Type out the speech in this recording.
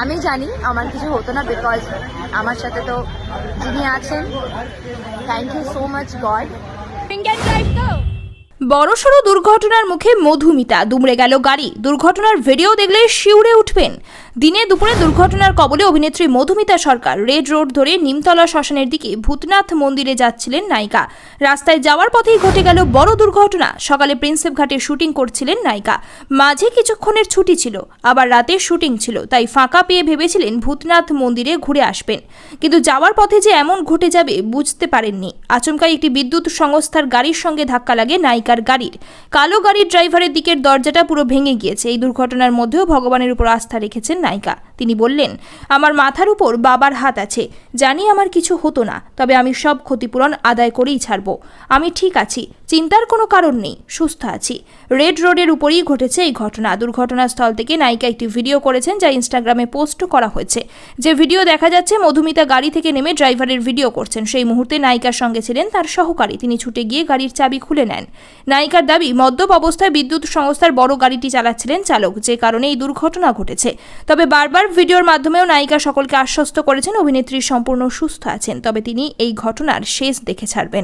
আমি জানি আমার কিছু হতো না বিকজ আমার সাথে তো যিনি আছেন thank you so much God বড়সড় দুর্ঘটনার মুখে মধুমিতা দুমড়ে গেল গাড়ি। দুর্ঘটনার ভিডিও দেখলে শিউরে উঠবেন। দিনে দুপুরে দুর্ঘটনার কবলে অভিনেত্রী মধুমিতা সরকার রেড রোড ধরে নিমতলা শ্মশানের দিকে ভূতনাথ মন্দিরে যাচ্ছিলেন নায়িকা। রাস্তায় যাওয়ার পথেই ঘটে গেল বড় দুর্ঘটনা। সকালে প্রিন্সেপ ঘাটে শুটিং করছিলেন নায়িকা। মাঝে কিছুক্ষণের ছুটি ছিল, আবার রাতে শুটিং ছিল, তাই ফাঁকা পেয়ে ভেবেছিলেন ভূতনাথ মন্দিরে ঘুরে আসবেন। কিন্তু যাওয়ার পথে যে এমন ঘটে যাবে বুঝতে পারেননি। আচমকাই একটি বিদ্যুৎ সংস্থার গাড়ির সঙ্গে ধাক্কা লাগে নায়িকার গাড়ির। কালো গাড়ির ড্রাইভারের দিকের দরজাটা পুরো ভেঙে গিয়েছে। এই দুর্ঘটনার মধ্যেও ভগবানের উপর আস্থা রেখেছেন নায়িকা। তিনি বললেন, আমার মাথার উপর বাবার হাত আছে। জানি আমার কিছু হতো না, তবে আমি সব ক্ষতিপূরণ আদায় করেই ছাড়বো। আমি ঠিক আছি, চিন্তার কোনো কারণ নেই, সুস্থ আছি। রেড রোডের উপরেই ঘটেছে এই ঘটনা। দুর্ঘটনাস্থল থেকে নায়িকা একটি ভিডিও করেছেন যা ইনস্টাগ্রামে পোস্ট করা হয়েছে। যে ভিডিও দেখা যাচ্ছে, মধুমিতা গাড়ি থেকে নেমে ড্রাইভারের ভিডিও করছেন। সেই মুহূর্তে নায়িকার সঙ্গে ছিলেন তার সহকারী। তিনি ছুটে গিয়ে গাড়ির চাবি খুলে নেন। নায়িকার দাবি, মদ্যপ অবস্থায় বিদ্যুৎ সংস্থার বড় গাড়িটি চালাচ্ছিলেন চালক, যে কারণে এই দুর্ঘটনা ঘটেছে। তবে বারবার ভিডিওর মাধ্যমেও নায়িকা সকলকে আশ্বস্ত করেছেন, অভিনেত্রী সম্পূর্ণ সুস্থ আছেন। তবে তিনি এই ঘটনার শেষ দেখে ছাড়বেন।